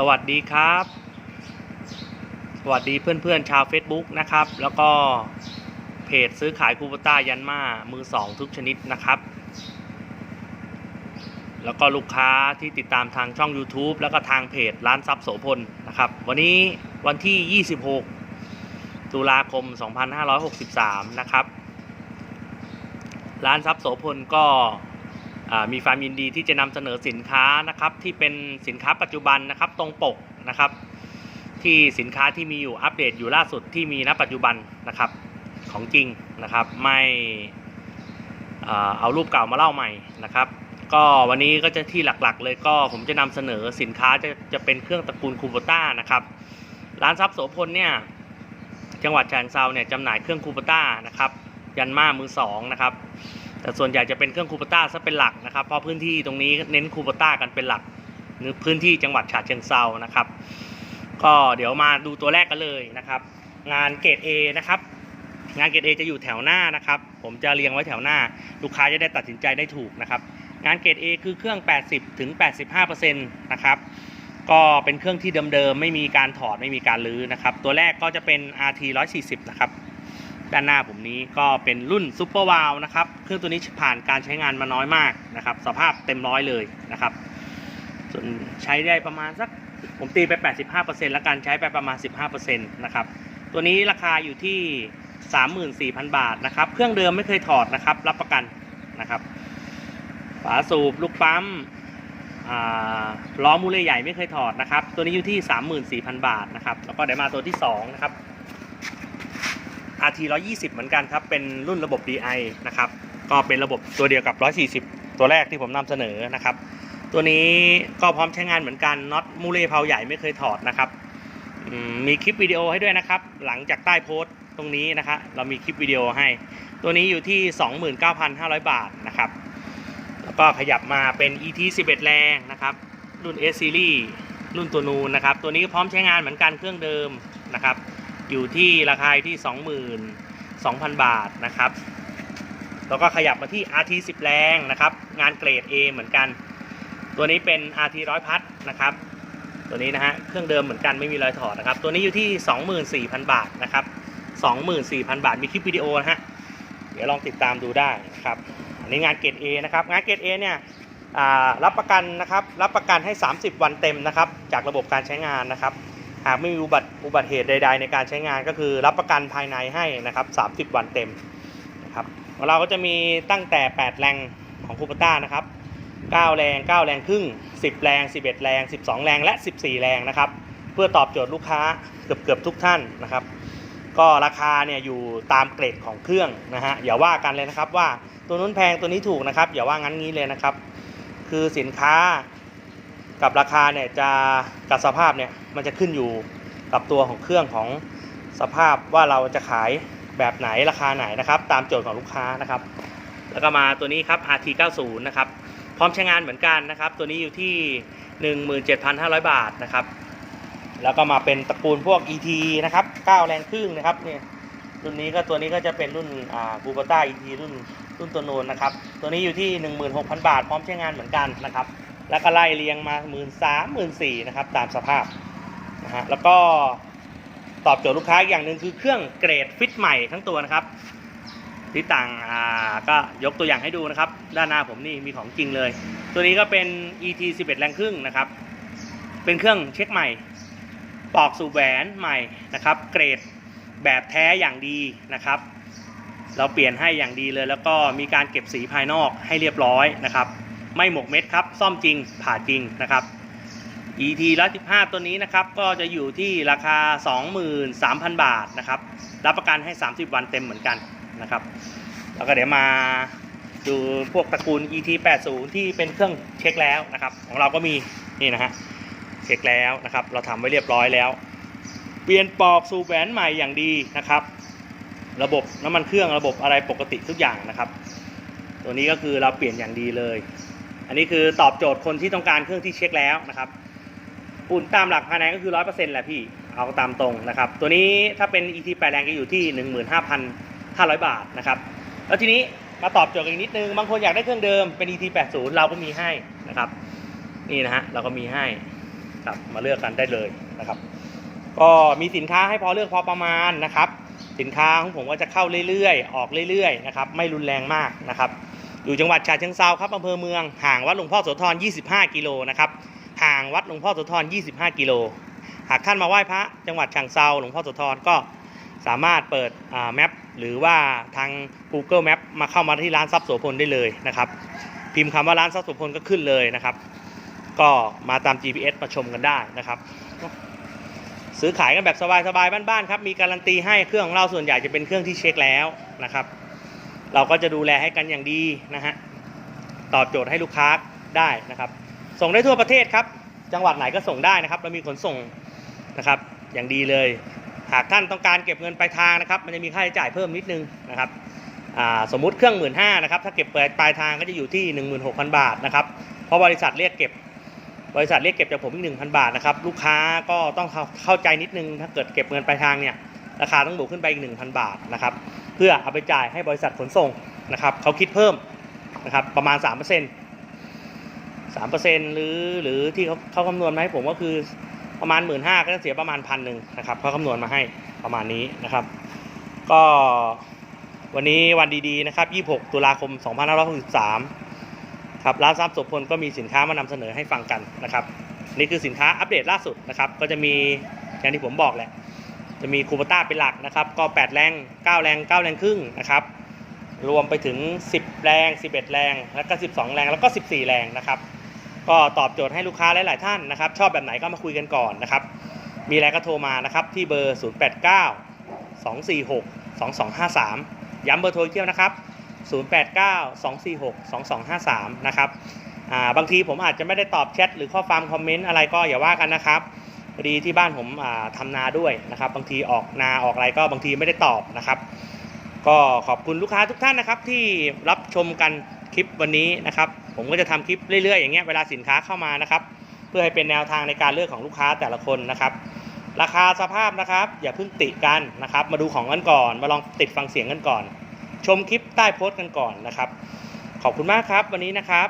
สวัสดีครับ สวัสดีเพื่อนๆชาว Facebook นะครับ แล้วก็เพจซื้อขายคูปต้ายันมามือสองทุกชนิดนะครับ แล้วก็ลูกค้าที่ติดตามทางช่อง YouTube แล้วก็ทางเพจร้านซับโสพลนะครับ วันนี้วันที่ 26 ตุลาคม 2563 นะครับ ร้านซับโสพลก็ มีความยินดีที่จะนำเสนอสินค้านะครับที่เป็นสินค้าปัจจุบันนะครับตรงปกนะครับ ที่สินค้าที่มีอยู่อัปเดตอยู่ล่าสุดที่มีณปัจจุบันนะครับของจริงนะครับ ไม่เอารูปเก่ามาเล่าใหม่นะครับ ก็วันนี้ก็จะที่หลักๆ เลยก็ผมจะนำเสนอสินค้าจะจะเป็นเครื่องตระกูลคูโบต้านะครับ ร้านซับโสพลเนี่ยจังหวัดฉะเชิงเซาเนี่ยจำหน่ายเครื่องคูโบต้านะครับยันมามือสองนะครับ แต่ส่วนใหญ่จะเป็นเครื่องคูปต้าซะเป็นหลักนะครับ เพราะพื้นที่ตรงนี้เน้นคูปต้ากันเป็นหลักในพื้นที่จังหวัดฉะเชิงเซานะครับ ก็เดี๋ยวมาดูตัวแรกกันเลยนะครับ งานเกรด A นะครับ งานเกรด A จะอยู่แถวหน้านะครับ ผมจะเรียงไว้แถวหน้า ลูกค้าจะได้ตัดสินใจได้ถูกนะครับ งานเกรด A คือเครื่อง 80ถึง85%นะครับก็เป็นเครื่องที่เดิมๆไม่มีการถอดไม่มีการลื้อนะครับ ตัวแรกก็จะเป็น RT 140 นะครับ ด้านหน้าผมนี้ก็เป็นรุ่นซูเปอร์วาลนะครับ เครื่องตัวนี้ผ่านการใช้งานมาน้อยมากนะครับ สภาพเต็มร้อยเลยนะครับ ส่วนใช้ได้ประมาณสักผมตีไป 85%แล้วกันใช้ไปประมาณ 15%นะครับ ตัวนี้ราคาอยู่ที่ 34,000 บาทนะครับ เครื่องเดิมไม่เคยถอดนะครับ รับประกันนะครับ ฝาสูบลูกปั๊มล้อมูเล่ใหญ่ไม่เคยถอดนะครับ ตัวนี้อยู่ที่ 34,000 บาทนะครับ แล้วก็เดี๋ยวมาตัวที่2นะครับ RT 120 เหมือนกันครับ เป็นรุ่นระบบ DI นะครับ ก็เป็นระบบตัวเดียวกับ 140 ตัวแรกที่ผมนำเสนอนะครับ ตัวนี้ก็พร้อมใช้งานเหมือนกันน็อตมูเล่เพาใหญ่ไม่เคยถอดนะครับมมีคลิปวิดีโอให้ด้วยนะครับ หลังจากใต้โพสต์ตรงนี้นะครับเรามีคลิปวิดีโอให้ ตัวนี้อยู่ที่ 29,500 บาทนะครับ แล้วก็ขยับมาเป็น ET 11 แรงนะครับ รุ่น S Series รุ่นตัวนูนนะครับ ตัวนี้พร้อมใช้งานเหมือนกันเครื่องเดิมนะครับ อยู่ที่ราคาที่ 22,000 บาทนะครับ แล้วก็ขยับมาที่ RT 10 แรงนะครับ งานเกรด A เหมือนกัน ตัวนี้เป็น RT 100 พัทนะครับ ตัวนี้นะฮะ เครื่องเดิมเหมือนกันไม่มีรอยถอดนะครับ ตัวนี้อยู่ที่ 24,000 บาทนะครับ 24,000 บาท มีคลิปวิดีโอนะฮะ เดี๋ยวลองติดตามดูได้นะครับ อันนี้งานเกรด A นะครับ งานเกรด A เนี่ยรับประกันนะครับ รับประกันให้ 30 วันเต็มนะครับ จากระบบการใช้งานนะครับ หากไม่มีอุบัติอุบัติเหตุใด ๆ ในการใช้งานก็คือรับประกันภายในให้นะครับ30 วันเต็มนะครับเราก็จะมีตั้งแต่ 8 แรงของคูปต้านะครับ9 แรง 9 แรงครึ่ง 10 แรง 11 แรง 12 แรงและ 14 แรงนะครับ เพื่อตอบโจทย์ลูกค้าเกือบเกือบทุกท่านนะครับ ก็ราคาเนี่ยอยู่ตามเกรดของเครื่องนะฮะอย่าว่ากันเลยนะครับว่าตัวนู้นแพงตัวนี้ถูกนะครับ อย่าว่างั้นงี้เลยนะครับ คือสินค้า กับราคาเนี่ยจะกับสภาพเนี่ยมันจะขึ้นอยู่กับตัวของเครื่องของสภาพว่าเราจะขายแบบไหนราคาไหนนะครับ ตามโจทย์ของลูกค้านะครับ แล้วก็มาตัวนี้ครับ RT90 นะครับพร้อมใช้งานเหมือนกันนะครับ ตัวนี้อยู่ที่ 17,500 บาทนะครับ แล้วก็มาเป็นตระกูลพวก ET นะครับ9แรงครึ่งนะครับเนี่ยรุ่นนี้ก็ตัวนี้ก็จะเป็นรุ่นอ่ากูโบต้า ET รุ่นรุ่นตัวโนนนะครับ ตัวนี้อยู่ที่ 16,000 บาท พร้อมใช้งานเหมือนกันนะครับ แล้วก็ไล่เรียงมาหมื่นสามหมื่นสี่นะครับตามสภาพนะฮะแล้วก็ตอบโจทย์ลูกค้าอย่างหนึ่งคือเครื่องเกรดฟิตใหม่ทั้งตัวนะครับที่ต่างอ่าก็ยกตัวอย่างให้ดูนะครับ ด้านหน้าผมนี่มีของจริงเลย ตัวนี้ก็เป็น ET 11 แรงครึ่งนะครับ เป็นเครื่องเช็คใหม่ปอกสู่แหวนใหม่นะครับ เกรดแบบแท้อย่างดีนะครับ เราเปลี่ยนให้อย่างดีเลย แล้วก็มีการเก็บสีภายนอกให้เรียบร้อยนะครับ ไม่หมกเม็ดครับ ซ่อมจริงผ่าจริงนะครับ ET 115 ตัวนี้นะครับ ก็จะอยู่ที่ราคา 23,000 บาทนะครับ รับประกันให้ 30 วันเต็มเหมือนกันนะครับ แล้วก็เดี๋ยวมาดูพวกตระกูล ET 80ที่เป็นเครื่องเช็คแล้วนะครับ ของเราก็มีนี่นะฮะเช็คแล้วนะครับ เราทำไว้เรียบร้อยแล้ว เปลี่ยนปอกสู่แหวนใหม่อย่างดีนะครับ ระบบน้ำมันเครื่องระบบอะไรปกติทุกอย่างนะครับ ตัวนี้ก็คือเราเปลี่ยนอย่างดีเลย อันนี้คือตอบโจทย์คนที่ต้องการเครื่องที่เช็คแล้วนะครับปุ่นตามหลักภายในก็คือร้อยเปอร์เซ็นต์แหละพี่ เอาตามตรงนะครับ ตัวนี้ถ้าเป็น ET 8แรงก็อยู่ที่15,500บาทนะครับ แล้วทีนี้มาตอบโจทย์กันอีกนิดนึง บางคนอยากได้เครื่องเดิมเป็น ET 80เราก็มีให้นะครับ นี่นะฮะเราก็มีให้ครับมาเลือกกันได้เลยนะครับ ก็มีสินค้าให้พอเลือกพอประมาณนะครับ สินค้าของผมก็จะเข้าเรื่อยๆ ออกเรื่อยๆนะครับ ไม่รุนแรงมากนะครับ อยู่จังหวัดฉะเชิงเซาครับอำเภอเมืองห่างวัดหลวงพ่อโสธร 25 กิโลนะครับห่างวัดหลวงพ่อโสธร 25 กิโล หากท่านมาไหว้พระจังหวัดฉะเชิงเซาหลวงพ่อโสธรก็สามารถเปิดแมปหรือว่าทาง Google Map มาเข้ามาที่ร้านทรัพย์โสพลได้เลยนะครับพิมพ์คำว่าร้านทรัพย์โสพลก็ขึ้นเลยนะครับ ก็มาตาม GPS มาชมกันได้นะครับซื้อขายกันแบบสบายๆบ้านๆครับ มีการันตีให้เครื่องของเราส่วนใหญ่จะเป็นเครื่องที่เช็คแล้วนะครับ เราก็จะดูแลให้กันอย่างดีนะฮะตอบโจทย์ให้ลูกค้าได้นะครับ ส่งได้ทั่วประเทศครับ จังหวัดไหนก็ส่งได้นะครับ เรามีขนส่งนะครับอย่างดีเลย หากท่านต้องการเก็บเงินปลายทางนะครับ มันจะมีค่าใช้จ่ายเพิ่มนิดนึงนะครับสมมุติเครื่องหมื่นห้านะครับถ้าเก็บปลายทางก็จะอยู่ที่ 16,000 บาทนะครับเพราะบริษัทเรียกเก็บบริษัทเรียกเก็บจากผมอีก1,000บาทนะครับลูกค้าก็ต้องเข้าเข้าใจนิดนึงถ้าเกิดเก็บเงินปลายทางเนี่ยราคาต้องบวกขึ้นไปอีก1,000บาทนะครับ เพื่อเอาไปจ่ายให้บริษัทขนส่งนะครับเขาคิดเพิ่มนะครับประมาณ 3% 3%หรือหรือที่เขาเขาคำนวณมาให้ผมก็คือประมาณ 1 5ื่นก็จะเสียประมาณพันหนึ่งนะครับเขาคำนวณมาให้ประมาณนี้นะครับ ก็วันนี้วันดีๆนะครับ 26 ตุลาคม 2563 ครับร้านทรัพย์โสพลก็มีสินค้ามานำเสนอให้ฟังกันนะครับ นี่คือสินค้าอัปเดตล่าสุดนะครับ ก็จะมีอย่างที่ผมบอกแหละ จะมีคูปต้าเป็นหลักนะครับ ก็ 8 แรง 9 แรง 9 แรงครึ่งนะครับ รวมไปถึง 10 แรง 11 แรง แล้วก็ 12 แรง แล้วก็ 14 แรงนะครับ ก็ตอบโจทย์ให้ลูกค้าหลาย ๆ ท่านนะครับ ชอบแบบไหนก็มาคุยกันก่อนนะครับ มีอะไรก็โทรมานะครับ ที่เบอร์ 089 246 2253 ย้ำเบอร์โทรอีกเที่ยวนะครับ 089 246 2253 นะครับอ่าบางทีผมอาจจะไม่ได้ตอบแชทหรือข้อความคอมเมนต์อะไรก็อย่าว่ากันนะครับ พอดีที่บ้านผมอ่าทำนาด้วยนะครับ บางทีออกนาออกอะไรก็บางทีไม่ได้ตอบนะครับ ก็ขอบคุณลูกค้าทุกท่านนะครับ ที่รับชมกันคลิปวันนี้นะครับ ผมก็จะทำคลิปเรื่อยๆอย่างเงี้ยเวลาสินค้าเข้ามานะครับ เพื่อให้เป็นแนวทางในการเลือกของลูกค้าแต่ละคนนะครับ ราคาสภาพนะครับ อย่าเพิ่งติกันนะครับ มาดูของกันก่อน มาลองติดฟังเสียงกันก่อน ชมคลิปใต้โพสต์กันก่อนนะครับ ขอบคุณมากครับ วันนี้นะครับ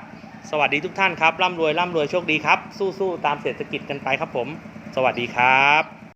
สวัสดีทุกท่านครับร่ำรวยร่ำรวยโชคดีครับ สู้ๆตามเศรษฐกิจกันไปครับผม สวัสดีครับ